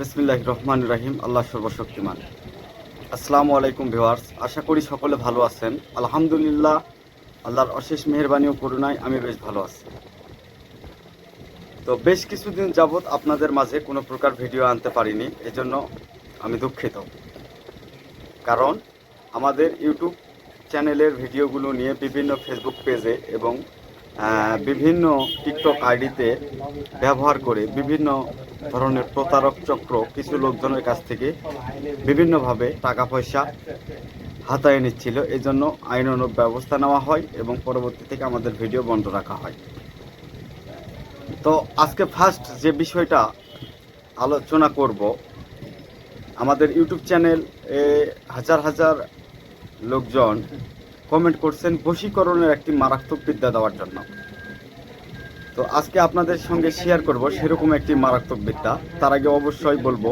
বিসমিল্লাহ রহমান রাহিম আল্লাহ সর্বশক্তিমান। আসসালামু আলাইকুম ভিওয়ার্স আশা করি সকলে ভালো আছেন। আলহামদুলিল্লাহ, আল্লাহর অশেষ মেহরবানি ও করুণায় আমি বেশ ভালো আছি। তো বেশ কিছুদিন যাবৎ আপনাদের মাঝে কোনো প্রকার ভিডিও আনতে পারিনি, এজন্য আমি দুঃখিত। কারণ আমাদের ইউটিউব চ্যানেলের ভিডিওগুলো নিয়ে বিভিন্ন ফেসবুক পেজে এবং বিভিন্ন টিকটক আইডিতে ব্যবহার করে বিভিন্ন ধরনের প্রতারক চক্র কিছু লোকজনের কাছ থেকে বিভিন্নভাবে টাকা পয়সা হাতায় নিচ্ছিল। এই জন্য আইনানুগ ব্যবস্থা নেওয়া হয় এবং পরবর্তী থেকে আমাদের ভিডিও বন্ধ রাখা হয়। তো আজকে ফার্স্ট যে বিষয়টা আলোচনা করব, আমাদের ইউটিউব চ্যানেল হাজার হাজার লোকজন কমেন্ট করছেন, বশীকরণের একটি মারাত্মক বিদ্যা দেওয়ার জন্য। তো আজকে আপনাদের সঙ্গে শেয়ার করব সেরকম একটি মারাত্মক বিদ্যা। তার আগে অবশ্যই বলব,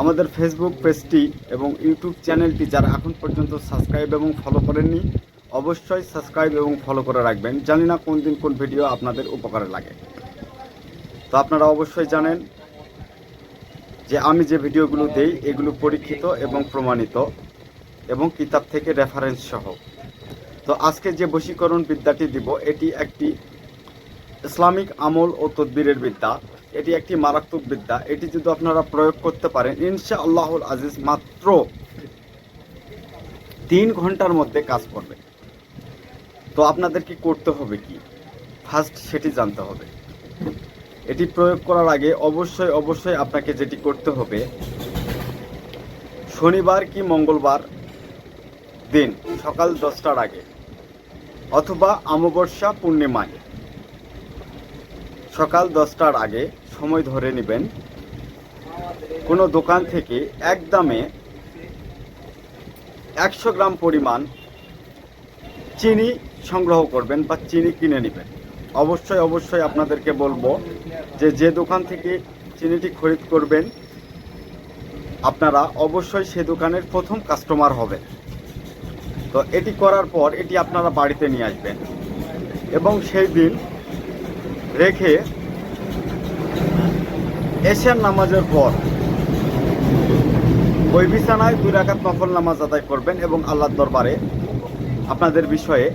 আমাদের ফেসবুক পেজটি এবং ইউটিউব চ্যানেলটি যারা এখন পর্যন্ত সাবস্ক্রাইব এবং ফলো করেননি, অবশ্যই সাবস্ক্রাইব এবং ফলো করে রাখবেন। জানি না কোন দিন কোন ভিডিও আপনাদের উপকারে লাগে। তো আপনারা অবশ্যই জানেন যে আমি যে ভিডিওগুলো দেই, এগুলো পরীক্ষিত এবং প্রমাণিত। এবং কিতাব থেকে রেফারেন্স সহ। তো আজকে যে বশীকরণ বিদ্যাটি দিব, এটি একটি ইসলামিক আমল ও তদবিরের বিদ্যা। এটি একটি মারাত্মক বিদ্যা। এটি যদি আপনারা প্রয়োগ করতে পারেন ইনশা আল্লাহুল আজিজ মাত্র তিন ঘণ্টার মধ্যে কাজ করবে। তো আপনাদের কি করতে হবে কি? ফার্স্ট সেটি জানতে হবে। এটি প্রয়োগ করার আগে অবশ্যই অবশ্যই আপনাকে যেটি করতে হবে, শনিবার কি মঙ্গলবার দিন, সকাল দশটার আগে, অথবা অমাবস্যা পূর্ণিমায়। সকাল দশটার আগে সময় ধরে নেবেন। কোনো দোকান থেকে একদমে একশো গ্রাম পরিমাণ চিনি সংগ্রহ করবেন বা চিনি কিনে নেবেন। অবশ্যই অবশ্যই আপনাদেরকে বলব যে যে দোকান থেকে চিনিটি খরিদ করবেন, আপনারা অবশ্যই সে দোকানের প্রথম কাস্টমার হবেন। তো এটি করার পর এটি আপনারা বাড়িতে নিয়ে আসবেন। এবং সেই দিন রেখে এশিয়ান নামাজের পর ওই বিছানায় দুই রাকাত নফল নামাজ আদায় করবেন এবং আল্লাহর দরবারে আপনাদের বিষয়ে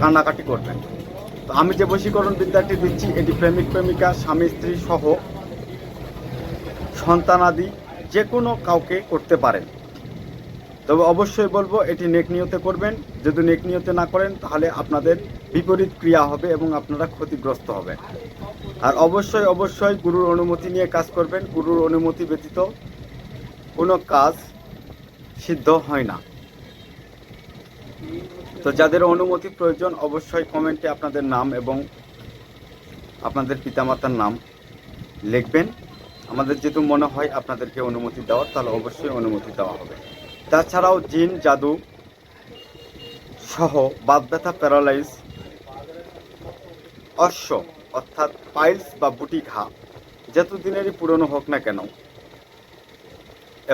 কান্নাকাটি করবেন। তো আমি যে বশীকরণ বিদ্যাটি দিচ্ছি, এটি প্রেমিক, প্রেমিকা, স্বামী, স্ত্রী সহ সন্তানাদি যে কোনো কাউকে করতে পারেন। তবে অবশ্যই বলব, এটি নেক নিয়তে করবেন। যদি নেক নিয়তে না করেন, তাহলে আপনাদের বিপরীত ক্রিয়া হবে এবং আপনারা ক্ষতিগ্রস্ত হবেন। আর অবশ্যই অবশ্যই গুরুর অনুমতি নিয়ে কাজ করবেন। গুরুর অনুমতি ব্যতীত কোনো কাজ সিদ্ধ হয় না। তো যাদের অনুমতি প্রয়োজন, অবশ্যই কমেন্টে আপনাদের নাম এবং আপনাদের পিতামাতার নাম লিখবেন। আমাদের যেহেতু মনে হয় আপনাদেরকে অনুমতি দেওয়ার, তাহলে অবশ্যই অনুমতি দেওয়া হবে। তাছাড়াও জিন, জাদু সহ বাত ব্যথা প্যারালাইজ, অশ্ব, অর্থাৎ পাইলস বা বুটি ঘা যত দিনেরই পুরনো হোক না কেন,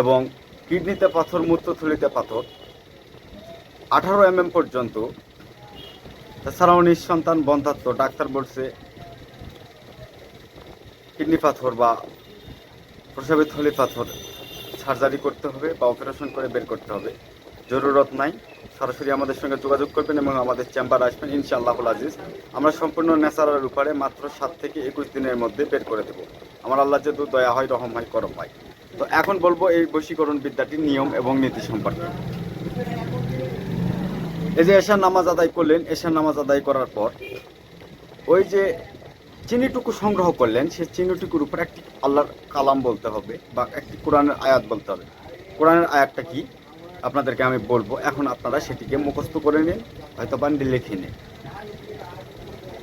এবং কিডনিতে পাথর, মূত্রথলিতে পাথর, আঠারো এম পর্যন্ত, তাছাড়াও নিঃসন্তান, বন্ধাত্ম, ডাক্তার বলছে কিডনি পাথর বা প্রসাবের থলি পাথর সার্জারি করতে হবে বা অপারেশন করে বের করতে হবে। জরুরত নাই। সরাসরি আমাদের সঙ্গে যোগাযোগ করবেন এবং আমাদের চেম্বার আসবেন, ইনশাআল্লাহুল আজিজ। আমরা সম্পূর্ণ ন্যাচারাল উপরে মাত্র সাত থেকে একুশ দিনের মধ্যে বের করে দেবো। আমার আল্লাহ যেহেতু দয়া হয়, রহম হয়, করম হয়। তো এখন বলব এই বশীকরণ বিদ্যাটির নিয়ম এবং নীতি সম্পর্কে। এই যে এশার নামাজ আদায় করলেন, এশার নামাজ আদায় করার পর ওই যে চিনিটুকু সংগ্রহ করলেন, সেই চিনিটুকুর উপর একটি আল্লাহর কালাম বলতে হবে বা একটি কোরআনের আয়াত বলতে হবে। কোরআনের আয়াতটা কি? আপনাদেরকে আমি বলব, এখন আপনারা সেটিকে মুখস্থ করে নিন, হয়তো বা লিখে নিন।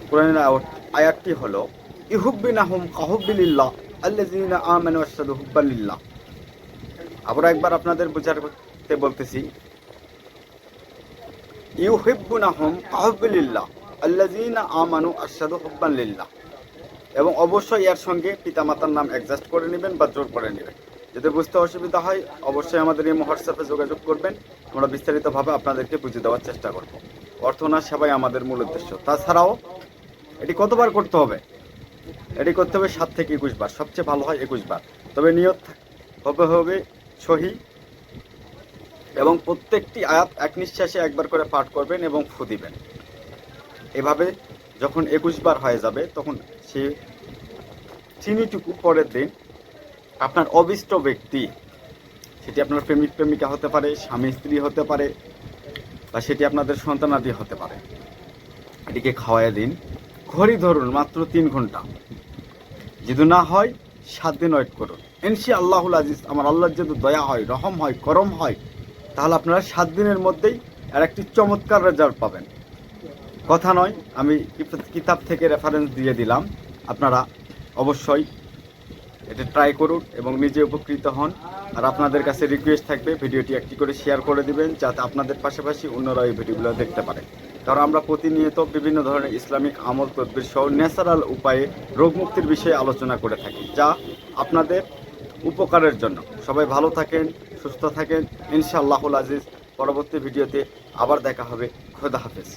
কোরআনের আয়াত- আয়াতটি হলো ইহুব্বিন আহম কাহুব্বিল্লাহ আল্লাজিনা আমানু আশহাদু হুব্বালিল্লাহ আবার একবার আপনাদের বোঝার করতে বলতেছি ইউহিব্বুনাহুম কাহুব্বিলিল্লাহ আল্লাজিনা আমানু আশহাদু হুব্বান লিল্লাহ। এবং অবশ্যই এর সঙ্গে পিতামাতার নাম অ্যাডজাস্ট করে নেবেন বা জোর করে নেবেন। যদি বুঝতে অসুবিধা হয়, অবশ্যই আমাদের এই হোয়াটসঅ্যাপে যোগাযোগ করবেন। আমরা বিস্তারিতভাবে আপনাদেরকে বুঝিয়ে দেওয়ার চেষ্টা করব। অর্থ না সেবাই আমাদের মূল উদ্দেশ্য। তাছাড়াও, এটি কতবার করতে হবে? এটি করতে হবে সাত থেকে একুশ বার। সবচেয়ে ভালো হয় একুশ বার। তবে নিয়ত হবে হবে সহি এবং প্রত্যেকটি আয়াত এক নিঃশ্বাসে একবার করে পাঠ করবেন এবং ফু দিবেন। এভাবে যখন একুশ বার হয়ে যাবে, তখন সে চিনিটুকু পরের দিন আপনার অবিষ্ট ব্যক্তি, সেটি আপনার প্রেমিক প্রেমিকা হতে পারে, স্বামী স্ত্রী হতে পারে, বা সেটি আপনাদের সন্তানাদি হতে পারে। এটিকে খাওয়াই দিন। ঘড়ি ধরুন মাত্র তিন ঘণ্টা। যদি না হয়, সাত দিন ওয়েট করুন। এনসি আল্লাহুল আজিজ, আমার আল্লাহর যদি দয়া হয়, রহম হয়, করম হয়, তাহলে আপনারা সাত দিনের মধ্যেই আর একটি চমৎকার রেজাল্ট পাবেন। কথা নয়, আমি কিতাব থেকে রেফারেন্স দিয়ে দিলাম। আপনারা অবশ্যই এটা ট্রাই করুন এবং নিজে উপকৃত হন। আর আপনাদের কাছে রিকোয়েস্ট থাকবে, ভিডিওটি একটি করে শেয়ার করে দিবেন, যাতে আপনাদের পাশাপাশি অন্যরা এই ভিডিওগুলো দেখতে পারে। কারণ আমরা প্রতিনিয়ত বিভিন্ন ধরনের ইসলামিক আমল, তদ্বির সহ ন্যাচারাল উপায়ে রোগমুক্তির বিষয়ে আলোচনা করে থাকি, যা আপনাদের উপকারের জন্য। সবাই ভালো থাকেন, সুস্থ থাকেন। ইনশাআল্লাহুল আজিজ, পরবর্তী ভিডিওতে আবার দেখা হবে। খোদা হাফেজ।